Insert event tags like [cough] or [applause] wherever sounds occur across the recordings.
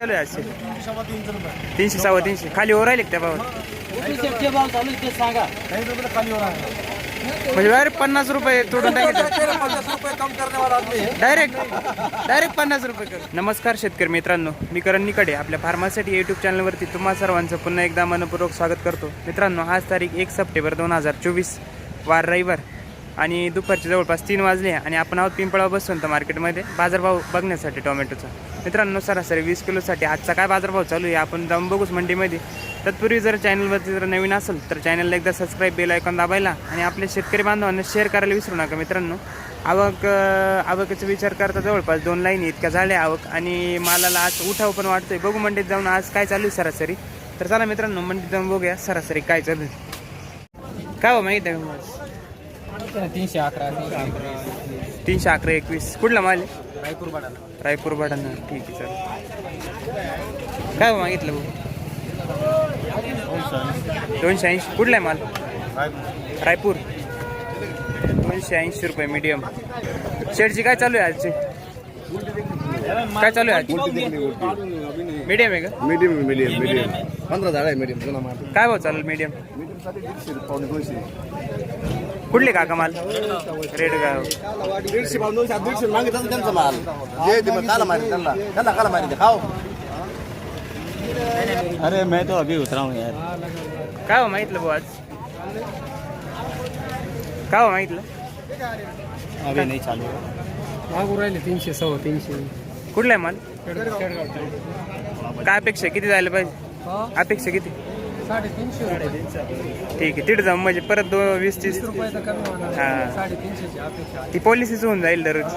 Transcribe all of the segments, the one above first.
चालू आहे आजचे तीनशे सव्वा तीनशे. खाली वर राहिले त्या भावात? आहे म्हणजे डायरेक्ट पन्नास रुपये तोडून टाकायचं डायरेक्ट डायरेक्ट पन्नास रुपये कर नमस्कार शेतकरी मित्रांनो. मी करण निकडे आपल्या फार्मासाठी यूट्यूब चॅनलवरती तुम्हा सर्वांचं पुन्हा एकदा मनपूर्वक स्वागत करतो. मित्रांनो आज तारीख एक सप्टेंबर दोन हजार चोवीस. वार रविवार. आणि दुपारचे जवळपास तीन वाजले आणि आपण आहोत पिंपळा बसवंत मार्केटमध्ये. बाजारभाव बघण्यासाठी टोमॅटोचा. मित्रांनो सरासरी वीस किलोसाठी आजचा काय बाजारभाव चालू आहे? आपण जाऊन बघूच मंडीमध्ये. तत्पूर्वी जर चॅनलवरती जर नवीन असेल तर चॅनलला एकदा सबस्क्राईब बेल ऐकून दाबायला आणि आपल्या शेतकरी बांधवांना शेअर करायला विसरू नका मित्रांनो. आवक आवकाचा विचार करता जवळपास दोन लाईन इतक्या झाल्या आवक? आणि मालाला आज उठाव पण वाटतोय बघू मंडीत जाऊन आज काय चालू आहे सरासरी. तर चला मित्रांनो मंडीत जाऊन बघूया सरासरी काय चालू आहे. काय हो माहीत आहे तीनशे अकरा तीनशे अकरा. एकवीस. कुठला माल आहे? रायपूर बाडाला रायपूर बाडाना ठीक आहे सर काय हो मागितलं भाऊ? दोनशे ऐंशी. कुठला आहे माल? रायपूर. दोनशे ऐंशी रुपये मीडियम शेडची काय चालू आहे आजची? काय चालू आहे आज मीडियम आहे का? मीडियम मीडियम मीडियम पंधरा झाड आहे मीडियम काय भाऊ चालेल मीडियम मीडियमसाठी दीडशे पावणे दोनशे कुठले काका माल? रेड गाव दीडशे पावणे दोनशे आता दीडशे मागितलं त्यांचा माल. जे ते मग काला मारी त्यांना. त्यांना काला मारी खाओ. अरे मैं तो अभी उतरा हूँ यार. काय हो मागितलं भाऊ आज? काय हो मागितलं? अभी नहीं चालू मागू राहिले तीनशे सव्वा तीनशे. कुठला आहे माल? काय अपेक्षा किती जायला पाहिजे? अपेक्षा किती? साडेतीनशे ठीक आहे तिथे जाऊ म्हणजे परत दोन वीस तीस कमी होणार हा. साडेतीनशेची अपेक्षा ती पॉलिसीच होऊन जाईल दररोज.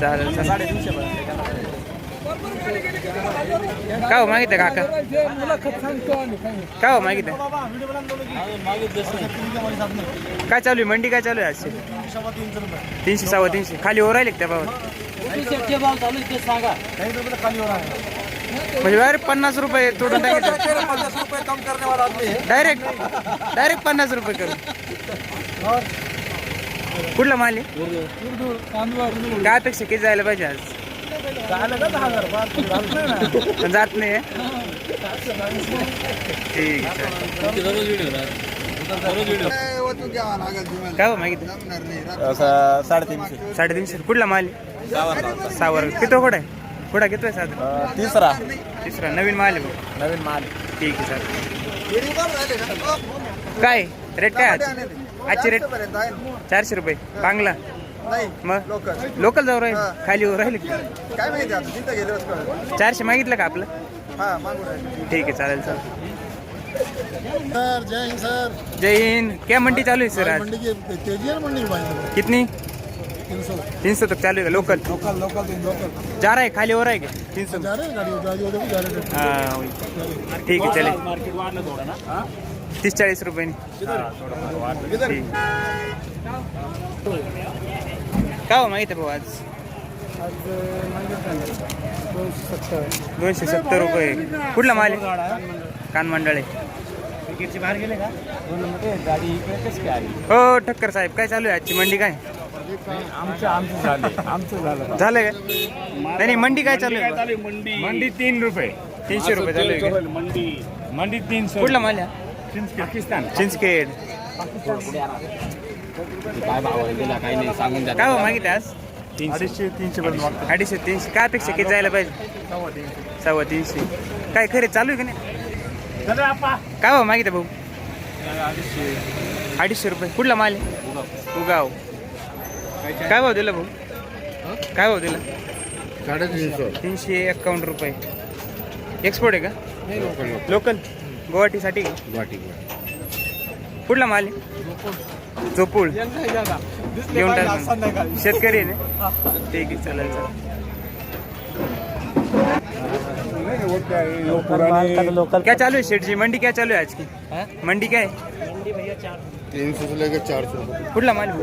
चालेल चालेल. काय हो मागितलं काका? काय हो मागितलं? काय चालू आहे? मंडी काय चालू आहे आजची? तीनशे सव्वा तीनशे. खाली वर राहिले का त्या भावात? शेटचे भाव चालू आहे ते सांगा म्हणजे डायरेक्ट पन्नास रुपये तोडून टाकायचं डायरेक्ट डायरेक्ट पन्नास रुपये करू कुठला माल आहे? काय अपेक्षा किती जायला पाहिजे आज? पण जात नाही ठीक आहे काय हो मागितलं? साडेतीनशे. साडेतीनशे. कुठला माल आहे? सावर किती कुठं आहे? कुठं आहे साधा? तिसरा. तिसरा. नवीन माल आहे भाऊ. नवीन माल. ठीक आहे सर काय? रेट काय आज आजची रेट चारशे रुपये. बांगला? मग? लोकल जाऊ राहील? खाली वर राहील? काय माहिती आता तिथं गेले कळलं चारशे मागितलं का आपलं? हा राहिले. ठीक आहे चालेल चालेल. Sir Jai Hind sir. जय हिंद. क्या मंडी चालू है सर आज? मंडी की तेजी है मंडी की कितनी? तीन सौ तीन सौ तक चालू है लोकल? Local local local. जा रहा है खाली हो रहा है क्या तीन सौ जा रहे हैं हैं हाँ ठीक है चले. तीस चाळीस रुपये. काय हो माहिती आहे भाऊ आज? आज दोनशे सत्तर दोनशे सत्तर रुपये. कुठला माल आहे? कान मंडळ. बाहेर गेले का? हो ठक्कर साहेब काय चालू आहे? आजची मंडी काय? आमचं आमचं झाले. आमचं झालं. झालं काय नाही नाही मंडी काय चालू आहे? मंडी मंडी. तीन रुपये. तीनशे रुपये चालू आहे का? मंडी. मंडी तीनशे. कुठला माल आहे? पाकिस्तान. चिंचखेड. काय भाव गेला काही नाही सांगून द्या काय हो मागितलं आज? अडीचशे तीनशे पर्यंत अडीचशे तीनशे. काय अपेक्षा किती जायला पाहिजे? सव्वा तीनशे. काय खरे चालू आहे का नाही? काय भाऊ मागितलं भाऊ? अडीचशे. रुपये. कुठला माल आहे? उगाव. काय भाव दिला भाऊ? काय भाव दिला? साडेतीनशे. तीनशे एक्कावन्न रुपये. एक्सपोर्ट आहे का? लोकल गुवाहाटीसाठी का? कुठला माल आहे? चोपूळ घेऊन टाक. शेतकरी आहे ना? ठीक आहे चालेल चालेल. लोकल क्या चालू है शेठ जी मंडी क्या चालू है आज की? मंडी क्या है? तीन सौ से लेकर चार सौ कुठला माल भाऊ?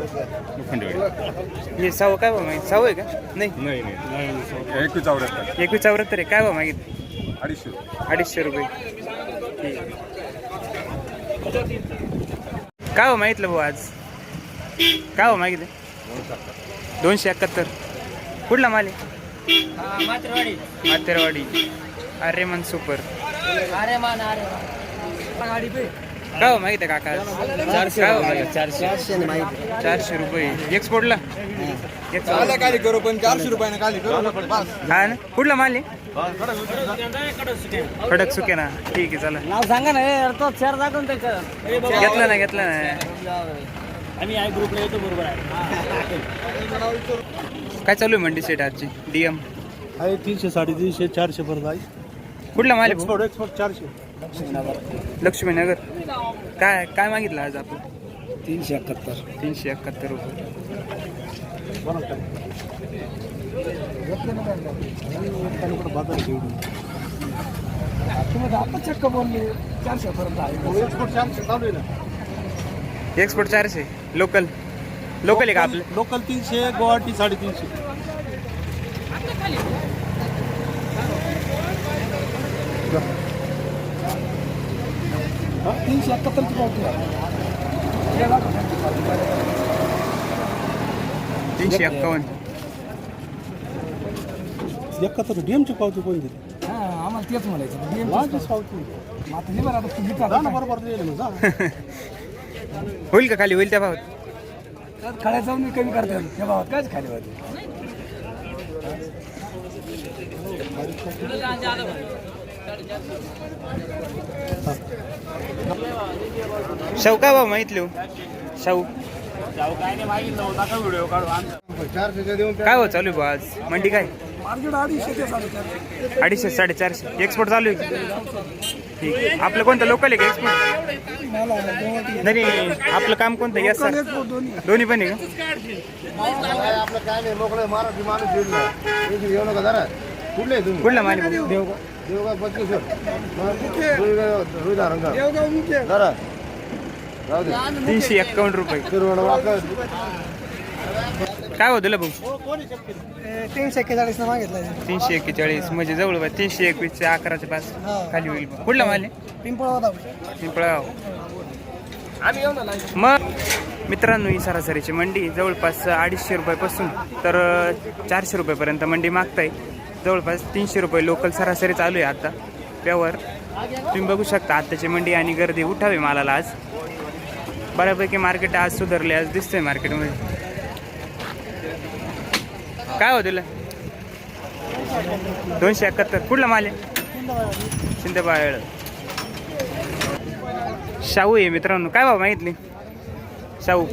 ये सव काय भाव मागित सव आहे का? नाही? नाही नाही. एकवीस चौऱ्याहत्तर. एकवीस चौऱ्याहत्तर आहे. काय भाव मागित अडीचशे अडीचशे रुपये. ठीक. काय भाव मागितलं भाऊ आज? काय भाव मागितलं? दोनशे एकाहत्तर. कुठला माल आहे? मातेरवाडी आर्यमान सुपर. अरे मान अरे काय हो माहिती आहे काका? चारशे चारशे. चारशे रुपये. एक्सपोर्टला एक्सपोर्ट खाली करू पण चारशे रुपयाने खाली करू. हा ना? कुठला माल आहे? खडक सुके ना ठीक आहे चला. नाव सांगा ना हे तो चार दाखवून त्याच्यात घेतला ना घेतला ना. आम्ही आय ग्रुपला येतो बरोबर आहे. काय चालू आहे मंडी सेट आजची? डीएम आहे तीनशे साडेतीनशे चारशे पर्यंत आहे कुठला माल? एक्सपोर्ट एक्सपोर्ट चारशे. लक्ष्मीनगर. काय काय मागितलं आज आपण? तीनशे एकाहत्तर. तीनशे एकाहत्तर रुपये. आता चक्क बोलले चारशे पर्यंत आहे एक्सपोर्ट चारशे चालू आहे ना एक्सपोर्ट चारशे लोकल लोकल आहे का आपलं? लोकल तीनशे गुवाहाटी साडेतीनशे. तीनशे एकाहत्तरची पावती आहे तीनशे एक्कावन्न. एकाहत्तर डीएमची पावती कोण दिली हा आम्हाला तेच म्हणायचं पावती. आता हे बरं आता तुम्ही जा ना बरोबर दिले ना जा. [laughs] होईल का खाली? होईल त्या भावात? खाड्या जाऊन मी कमी करता. येईल त्या भावात कायच खाली होते शाहू काय भाऊ माहितले हो शाहू. काय हो चालू भाऊ आज? मंडी काय? अडीचशे साडेचारशे. एक्सपोर्ट चालू आहे ठीक. आहे. आपलं कोणतं? लोकल आहे का एक्सपोर्ट नाही नाही, आपलं काम कोणतं? यस दोन्ही पण आहे का? आपलं काय नाही मोकळं माणूस येऊ नका जरा. कुठले आहे तुम्ही? कुठला माल आहे? देवगाव. रुईदा रंगा देवगाव मुख्य जरा जाऊ दे. तीनशे एक्कावन्न रुपये. काय होतं भाऊ? तीनशे एक्केचाळीस न मागितलं तीनशे एक्केचाळीस म्हणजे जवळ बा तीनशे एकवीसचे अकराचे पाच खाली होईल. कुठला माल पिंपळा पिंपळगाव मग मित्रांनो ही सरासरीची मंडी जवळपास अडीचशे रुपयापासून तर चारशे रुपयापर्यंत मंडी मागताय. जवळपास तीनशे रुपये लोकल सरासरी चालू आहे आता. त्यावर तुम्ही बघू शकता आत्ताची मंडी आणि गर्दी उठावी मालाला आज. बऱ्यापैकी मार्केट आज सुधारले आज दिसतंय मार्केटमध्ये काय हो तुला? दोनशे एकाहत्तर. कुठला माल आहे? शिंदेबाळ शाहू आहे मित्रांनो. काय भाव मागितले? शाहू.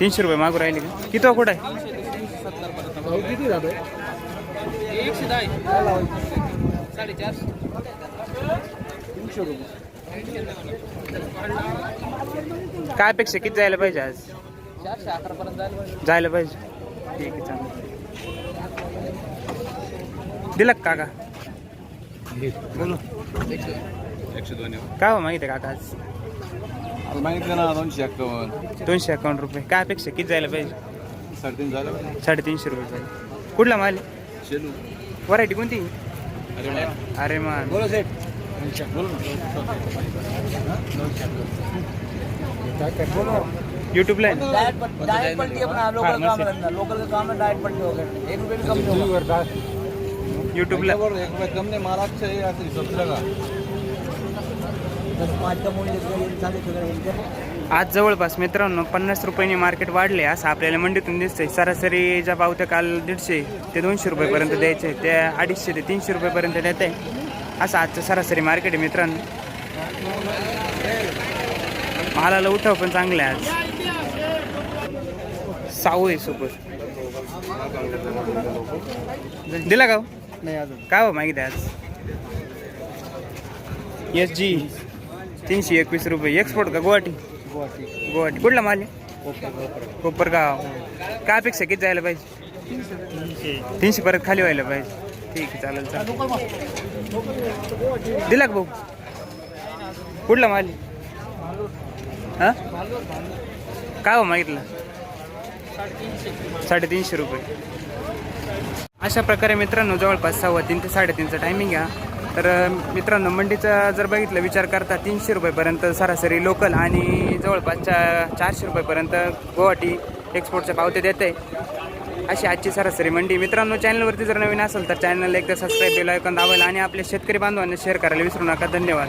तीनशे रुपये मागू राहिले का? किती हो कुठं आहे? किती जातो काय अपेक्षा? किती जायला पाहिजे आज? जायला पाहिजे. ठीक आहे चालेल. दिलं का काका बोलो काय मागितलं काका आज? मागितलं ना दोनशे एक्कावन्न. दोनशे अकाउंट रुपये. काय अपेक्षा? किती जायला पाहिजे? साडेतीन साडेतीनशे रुपये. पाहिजे कुठला माल शेलू. व्हरायटी कोणती? अरे अरे मान बोला सेठ यूट्यूबला आहे डायट पट्टी डायट पट्टी अपना लोकल काम धंधा लोकल का काम है डायट पट्टी हो गया एक रुपये भी कम नहीं होगा यूट्यूबला एक रुपये कम नाही महाराष्ट्र हे असं हिशोब का? दस पाँच का मूल्य चालीस हजार आज जवळपास मित्रांनो पन्नास रुपयांनी मार्केट वाढले असं आपल्याला मंडीतून दिसतंय. सरासरी ज्या पावत्या काल दीडशे ते दोनशे रुपयेपर्यंत द्यायचे त्या अडीचशे ते तीनशे रुपयेपर्यंत देत आहे. असं आजचं सरासरी मार्केट आहे मित्रांनो. मालाला उठाव पण चांगलं आहे आज. साऊ आहे सुपर. दिला का हो? काय हो मागितलं आज? एस जी तीनशे एकवीस रुपये. एक्सपोर्ट का गुवाहाटी? गुवाहाटी. गुवाहाटी. कुठला माल आहे? कोपरगाव. काय अपेक्षा किती जायला पाहिजे? तीनशे. परत खाली व्हायला पाहिजे. ठीक आहे चालेल चालेल. दिला का भाऊ? कुठला माल हां? काय हो मागितलं? साडेतीनशे रुपये. अशा प्रकारे मित्रांनो जवळपास सव्वा तीन ते साडेतीनचं टायमिंग आहे. तर मित्रांनो मंडीचा जर बघितलं विचार करता तीनशे रुपयेपर्यंत सरासरी लोकल आणि जवळपास चा चारशे रुपयेपर्यंत गुवाहाटी एक्सपोर्टच्या पावते देत आहे. अशी आजची सरासरी मंडी. मित्रांनो चॅनलवरती जर नवीन असेल तर चॅनलला एकदा सबस्क्राईब बेल ऐकून दाबायला आणि आपल्या शेतकरी बांधवांना शेअर करायला विसरू नका. धन्यवाद.